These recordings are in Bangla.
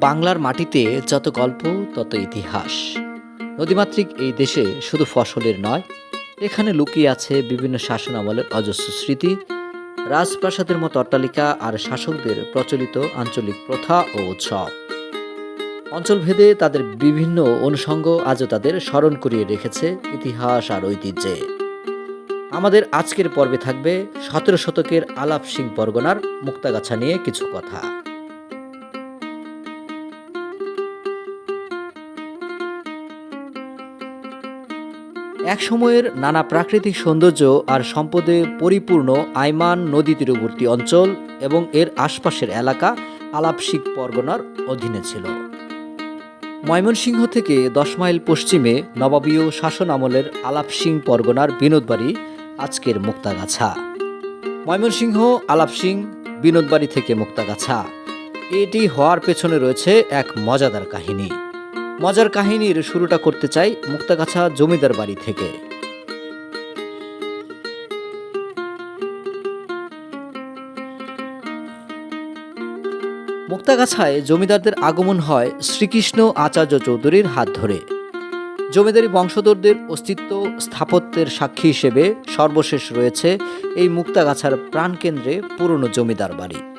বাংলার মাটিতে যত গল্প, তত ইতিহাস। নদীমাতৃক এই দেশে শুধু ফসলের নয়, এখানে লুকিয়ে আছে বিভিন্ন শাসন আমলের অজস্র স্মৃতি, রাজপ্রাসাদের মতো অট্টালিকা আর শাসকদের প্রচলিত আঞ্চলিক প্রথা ও উৎসব। অঞ্চলভেদে তাদের বিভিন্ন অনুষঙ্গ আজও তাদের স্মরণ করিয়ে রেখেছে ইতিহাস আর ঐতিহ্যে। আমাদের আজকের পর্বে থাকবে সতেরো শতকের আলাপ সিং পরগনার মুক্তাগাছা নিয়ে কিছু কথা। এক সময়ের নানা প্রাকৃতিক সৌন্দর্য আর সম্পদে পরিপূর্ণ আইমান নদী তীরবর্তী অঞ্চল এবং এর আশপাশের এলাকা আলাপসিক পরগনার অধীনে ছিল। ময়মনসিংহ থেকে দশ মাইল পশ্চিমে নবাবীয় শাসন আমলের আলাপসিং পরগনার বিনোদবাড়ি আজকের মুক্তাগাছা। ময়মনসিংহ আলাপসিং বিনোদবাড়ি থেকে মুক্তাগাছা। এটি হওয়ার পেছনে রয়েছে এক মজাদার কাহিনী। মজার কাহিনীর শুরুটা করতে চাই মুক্তাগাছা জমিদার বাড়ি থেকে। মুক্তাগাছায় জমিদারদের আগমন হয় শ্রীকৃষ্ণ আচার্য চৌধুরীর হাত ধরে। জমিদারি বংশধরদের অস্তিত্ব স্থাপত্যের সাক্ষী হিসেবে সর্বশেষ রয়েছে এই মুক্তাগাছার প্রাণকেন্দ্রে পুরনো জমিদার বাড়ি।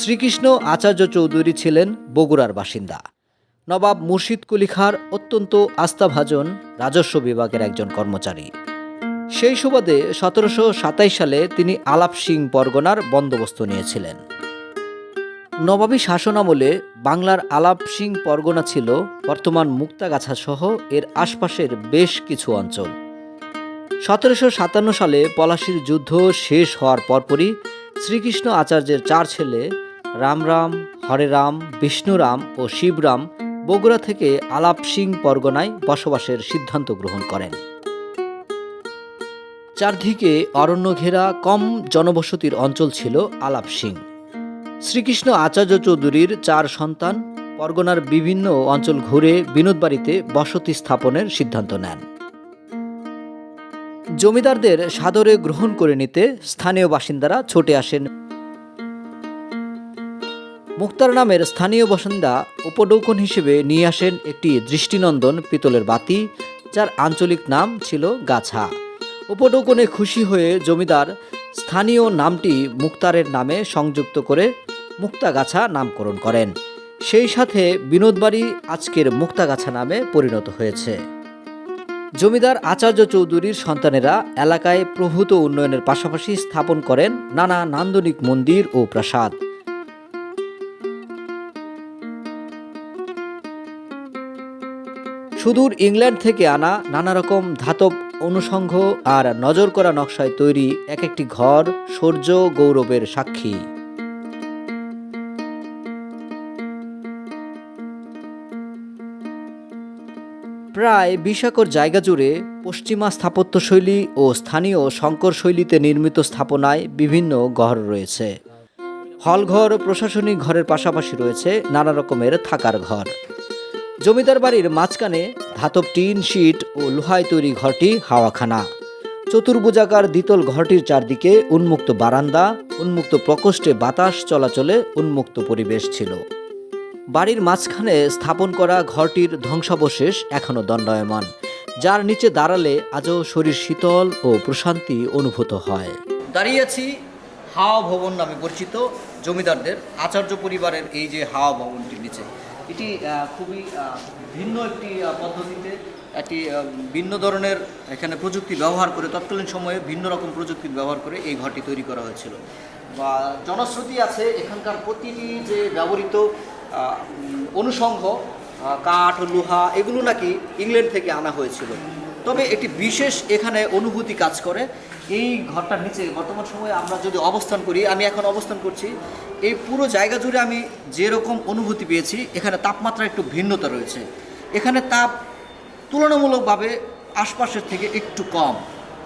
শ্রীকৃষ্ণ আচার্য চৌধুরী ছিলেন বগুড়ার বাসিন্দা। নবাব মুর্শিদ কুলিখার অত্যন্ত আস্থাভাজন রাজস্ব বিভাগের একজন কর্মচারী। সেই সুবাদে সতেরোশো সালে তিনি আলাপ সিং পরগনার বন্দোবস্ত নিয়েছিলেন। নবাবী শাসন আমলে বাংলার আলাপ সিং পরগনা ছিল বর্তমান মুক্তাগাছা সহ এর আশপাশের বেশ কিছু অঞ্চল। সতেরোশো সাতান্ন সালে পলাশির যুদ্ধ শেষ হওয়ার পরপরই শ্রীকৃষ্ণ আচার্যের চার ছেলে রামরাম হরেরাম বিষ্ণুরাম ও শিবরাম বগুড়া থেকে আলাপ সিং পরগনায় বসবাসের সিদ্ধান্ত গ্রহণ করেন। চারদিকে অরণ্য ঘেরা কম জনবসতির অঞ্চল ছিল আলাপ সিং। শ্রীকৃষ্ণ আচার্য চৌধুরীর চার সন্তান পরগনার বিভিন্ন অঞ্চল ঘুরে বিনোদবাড়িতে বসতি স্থাপনের সিদ্ধান্ত নেন। জমিদারদের সাদরে গ্রহণ করে নিতে স্থানীয় বাসিন্দারা ছুটে আসেন মুক্তার নামের স্থানীয় বাসিন্দা উপডৌকন হিসেবে নিয়ে আসেন একটি দৃষ্টিনন্দন পিতলের বাতি, যার আঞ্চলিক নাম ছিল গাছা। উপডৌকনে খুশি হয়ে জমিদার স্থানীয় নামটি মুক্তারের নামে সংযুক্ত করে মুক্তাগাছা নামকরণ করেন। সেই সাথে বিনোদবাড়ি আজকের মুক্তাগাছা নামে পরিণত হয়েছে। জমিদার আচার্য চৌধুরীর সন্তানেরা এলাকায় প্রভূত উন্নয়নের পাশাপাশি স্থাপন করেন নানা নান্দনিক মন্দির ও প্রাসাদ। সুদূর ইংল্যান্ড থেকে আনা নানা রকম ধাতব অনুষঙ্গ আর নজর করা নকশায় তৈরি এক একটি ঘর শৌর্য গৌরবের সাক্ষী। প্রায় বিশ একর জায়গা জুড়ে পশ্চিমা স্থাপত্যশৈলী ও স্থানীয় শঙ্কর শৈলীতে নির্মিত স্থাপনায় বিভিন্ন ঘর রয়েছে। হলঘর প্রশাসনিক ঘরের পাশাপাশি রয়েছে নানা রকমের থাকার ঘর। জমিদার বাড়ির মাঝখানে ধাতব টিন শিট ও লোহায় তৈরি ঘরটি হাওয়াখানা। চতুর্ভুজাকার দ্বিতল ঘরটির চারদিকে উন্মুক্ত বারান্দা, উন্মুক্ত প্রকোষ্ঠে বাতাস চলাচলে উন্মুক্ত পরিবেশ ছিল। বাড়ির মাঝখানে স্থাপন করা ঘরটির ধ্বংসাবশেষ এখনও দণ্ডায়মান, যার নিচে দাঁড়ালে আজও শরীর শীতল ও প্রশান্তি অনুভূত হয়। দাঁড়িয়ে আছি হাওয়া ভবন নামে পরিচিত জমিদারদের, আচার্য পরিবারের এই যে হাওয়া ভবনটির নিচে। এটি খুবই ভিন্ন একটি পদ্ধতিতে একটি ভিন্ন ধরনের এখানে প্রযুক্তি ব্যবহার করে, তৎকালীন সময়ে ভিন্ন রকম প্রযুক্তি ব্যবহার করে এই ঘরটি তৈরি করা হয়েছিল। বা জনশ্রুতি আছে, এখানকার প্রতিটি যে ব্যবহৃত অনুষঙ্গ কাঠ, লোহা, এগুলো নাকি ইংল্যান্ড থেকে আনা হয়েছিল। তবে একটি বিশেষ এখানে অনুভূতি কাজ করে এই ঘরটার নিচে বর্তমান সময়ে আমরা যদি অবস্থান করি, আমি এখন অবস্থান করছি, এই পুরো জায়গা জুড়ে আমি যেরকম অনুভূতি পেয়েছি, এখানে তাপমাত্রা একটু ভিন্নতা রয়েছে। এখানে তাপ তুলনামূলকভাবে আশপাশের থেকে একটু কম।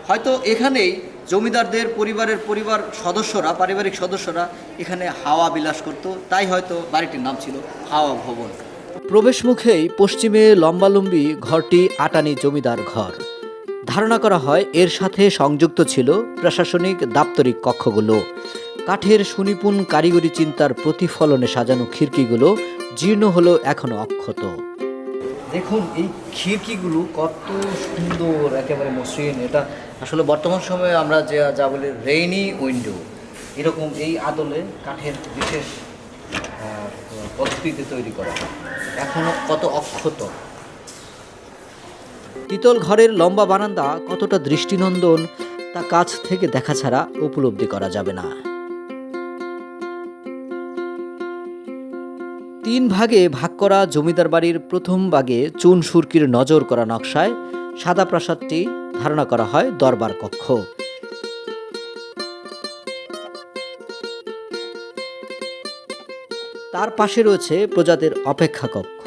হয়তো এখানেই জমিদারদের পরিবারের পরিবার সদস্যরা, পারিবারিক সদস্যরা এখানে হাওয়া বিলাস করত, তাই হয়তো বাড়িটির নাম ছিল হাওয়া ভবন। প্রবেশ মুখেই পশ্চিমে লম্বালম্বি ঘরটি আটানি জমিদার ঘর। ধারণা করা হয় এর সাথে সংযুক্ত ছিল প্রশাসনিক দাপ্তরিক কক্ষগুলো। কাঠের সুনিপুণ কারিগরি চিন্তার প্রতিফলনে সাজানো খিড়কিগুলো জীর্ণ হলেও এখনও অক্ষত। দেখুন, এই খিড়কিগুলো কত সুন্দর, একেবারে মসৃণ। এটা আসলে বর্তমান সময়ে আমরা যে, যা বলি রেইনি উইন্ডো। এরকম এই আদলে কাঠের বিশেষ পদ্ধতিতে তৈরি করা। এখনও কত অক্ষত। তিতল ঘরের লম্বা বারান্দা কতটা দৃষ্টিনন্দন, তা কাছ থেকে দেখা ছাড়া উপলব্ধি করা যাবে না। তিন ভাগে ভাগ করা জমিদার বাড়ির প্রথম ভাগে চুন সুরকির নজর করা নকশায় সাদা প্রাসাদটি ধারণা করা হয় দরবার কক্ষ। তার পাশে রয়েছে প্রজাদের অপেক্ষা কক্ষ।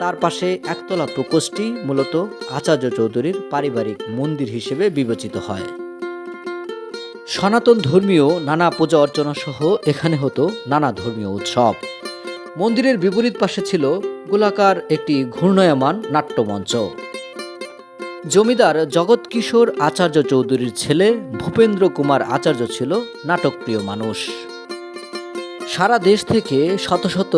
তার পাশে একতলা প্রকোষ্ঠটি মূলত আচার্য চৌধুরীর পারিবারিক মন্দির হিসেবে বিবেচিত হয়। সনাতন ধর্মীয় নানা পূজা অর্চনা সহ এখানে হতো নানা ধর্মীয় উৎসব। মন্দিরের বিপরীত পাশে ছিল গোলাকার একটি ঘূর্ণায়মান নাট্যমঞ্চ। জমিদার জগৎ কিশোর আচার্য চৌধুরীর ছেলে ভূপেন্দ্র কুমার আচার্য ছিল নাটকপ্রিয় মানুষ। সারা দেশ থেকে শত শত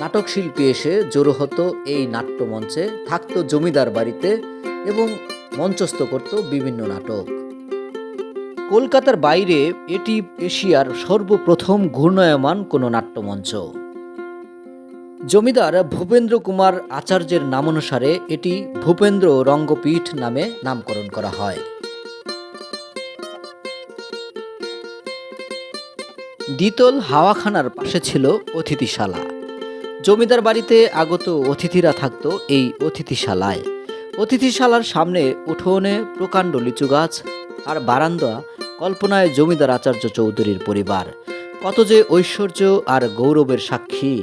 নাটক শিল্পী এসে জড়ো হতো এই নাট্যমঞ্চে, থাকতো জমিদার বাড়িতে এবং মঞ্চস্থ করত বিভিন্ন নাটক। কলকাতার বাইরে এটি এশিয়ার সর্বপ্রথম ঘূর্ণায়মান কোনো নাট্যমঞ্চ। জমিদার ভূপেন্দ্র কুমার আচার্যের নামানুসারে এটি ভূপেন্দ্র রঙ্গপীঠ নামে নামকরণ করা হয়। দ্বিতল হাওয়াখানার পাশে ছিল অতিথিশালা। জমিদার বাড়িতে আগত অতিথিরা থাকতো এই অতিথিশালায়। অতিথিশালার সামনে উঠোনে প্রকাণ্ড লিচু গাছ আর বারান্দা, কল্পনায় জমিদার আচার্য চৌধুরীর পরিবার। কত যে ঐশ্বর্য আর গৌরবের সাক্ষী,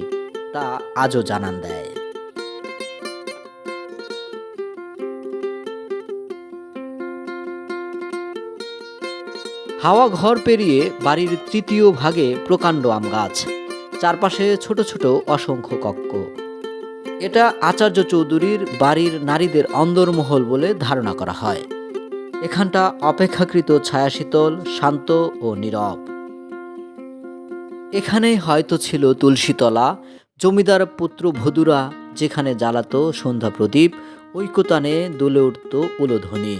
তা আজও জানান দেয়। হাওয়া ঘর পেরিয়ে বাড়ির তৃতীয় ভাগে প্রকাণ্ড আম গাছ। চারপাশে ছোট ছোট অসংখ্য কক্ষ। এটা আচার্য চৌধুরীর বাড়ির নারীদের অন্দরমহল বলে ধারণা করা হয়। এখানটা অপেক্ষাকৃত ছায়াশীতল, শান্ত ও নীরব। এখানেই হয়তো ছিল তুলসীতলা জমিদার পুত্র ভদুরা, যেখানে জ্বালাতো সন্ধ্যা প্রদীপ, ঐকতানে দুলে উঠত উলোধ্বনি।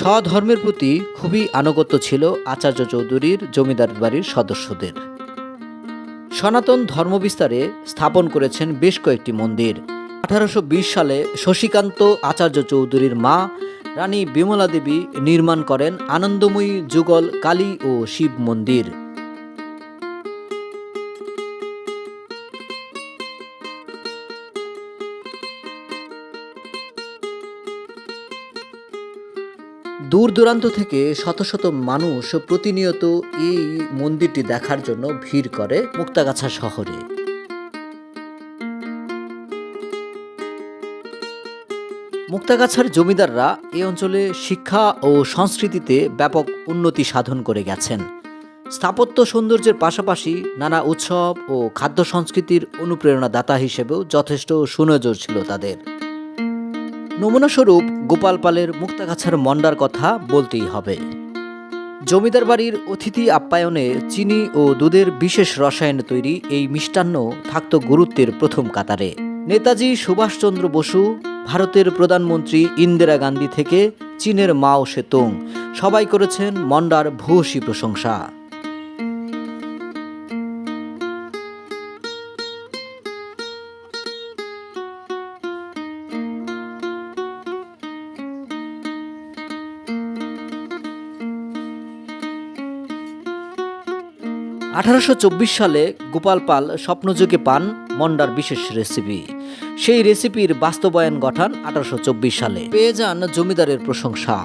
স্বধর্মের প্রতি খুবই আনুগত্য ছিল আচার্য চৌধুরীর জমিদার বাড়ির সদস্যদের। সনাতন ধর্মবিস্তারে স্থাপন করেছেন বেশ কয়েকটি মন্দির। আঠারোশো বিশ সালে শশীকান্ত আচার্য চৌধুরীর মা রানী বিমলা দেবী নির্মাণ করেন আনন্দময়ী যুগল কালী ও শিব মন্দির। দূর দূরান্ত থেকে শত শত মানুষ প্রতিনিয়ত এই মন্দিরটি দেখার জন্য ভিড় করে মুক্তাগাছা শহরে। মুক্তাগাছার জমিদাররা এই অঞ্চলে শিক্ষা ও সংস্কৃতিতে ব্যাপক উন্নতি সাধন করে গেছেন। স্থাপত্য সৌন্দর্যের পাশাপাশি নানা উৎসব ও খাদ্য সংস্কৃতির অনুপ্রেরণাদাতা হিসেবেও যথেষ্ট সুনজর ছিল তাদের। নমুনাস্বরূপ গোপাল পালের মুক্তাগাছার মন্ডার কথা বলতেই হবে। জমিদার বাড়ির অতিথি আপ্যায়নে চিনি ও দুধের বিশেষ রসায়ন তৈরি এই মিষ্টান্ন থাকত গুরুত্বের প্রথম কাতারে। নেতাজি সুভাষচন্দ্র বসু, ভারতের প্রধানমন্ত্রী ইন্দিরা গান্ধী থেকে চীনের মাও সেতুং, সবাই করেছেন মন্ডার ভূয়সী প্রশংসা। আঠারোশো চব্বিশ সালে গোপাল পাল স্বপ্নযোগে পান মন্ডার বিশেষ রেসিপি। সেই রেসিপির বাস্তবায়ন গঠান আঠারোশো সালে। পেয়ে যান জমিদারের প্রশংসা।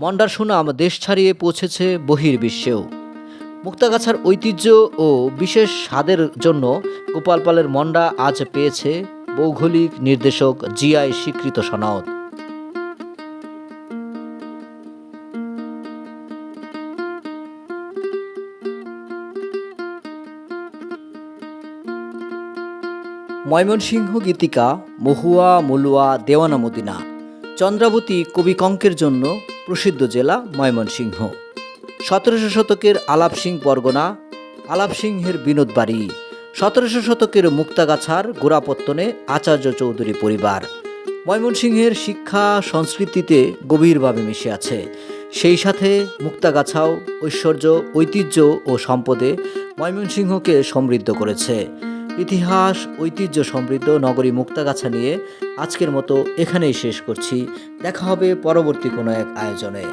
মন্ডার সুনাম দেশ ছাড়িয়ে পৌঁছেছে বহির্বিশ্বেও। মুক্তাগাছার ঐতিহ্য ও বিশেষ স্বাদের জন্য গোপাল পালের মন্ডা আজ পেয়েছে ভৌগোলিক নির্দেশক জিআই স্বীকৃত সনদ। ময়মনসিংহ গীতিকা মহুয়া মলুয়া দেওয়ানা মদিনা, চন্দ্রাবতী কবি কঙ্কের জন্য প্রসিদ্ধ জেলা ময়মনসিংহ। সতেরোশো শতকের আলাপ সিং পরগনা, আলাপ সিংহের বিনোদ বাড়ি। সতেরোশো শতকের মুক্তাগাছার গোড়াপত্তনে আচার্য চৌধুরী পরিবার। ময়মনসিংহের শিক্ষা সংস্কৃতিতে গভীরভাবে মিশে আছে। সেই সাথে মুক্তাগাছাও ঐশ্বর্য, ঐতিহ্য ও সম্পদে ময়মনসিংহকে সমৃদ্ধ করেছে। ইতিহাস, ঐতিহ্য সমৃদ্ধ নগরী মুক্তাগাছা নিয়ে আজকের মতো এখানেই শেষ করছি। দেখা হবে পরবর্তী কোনো এক আয়োজনে।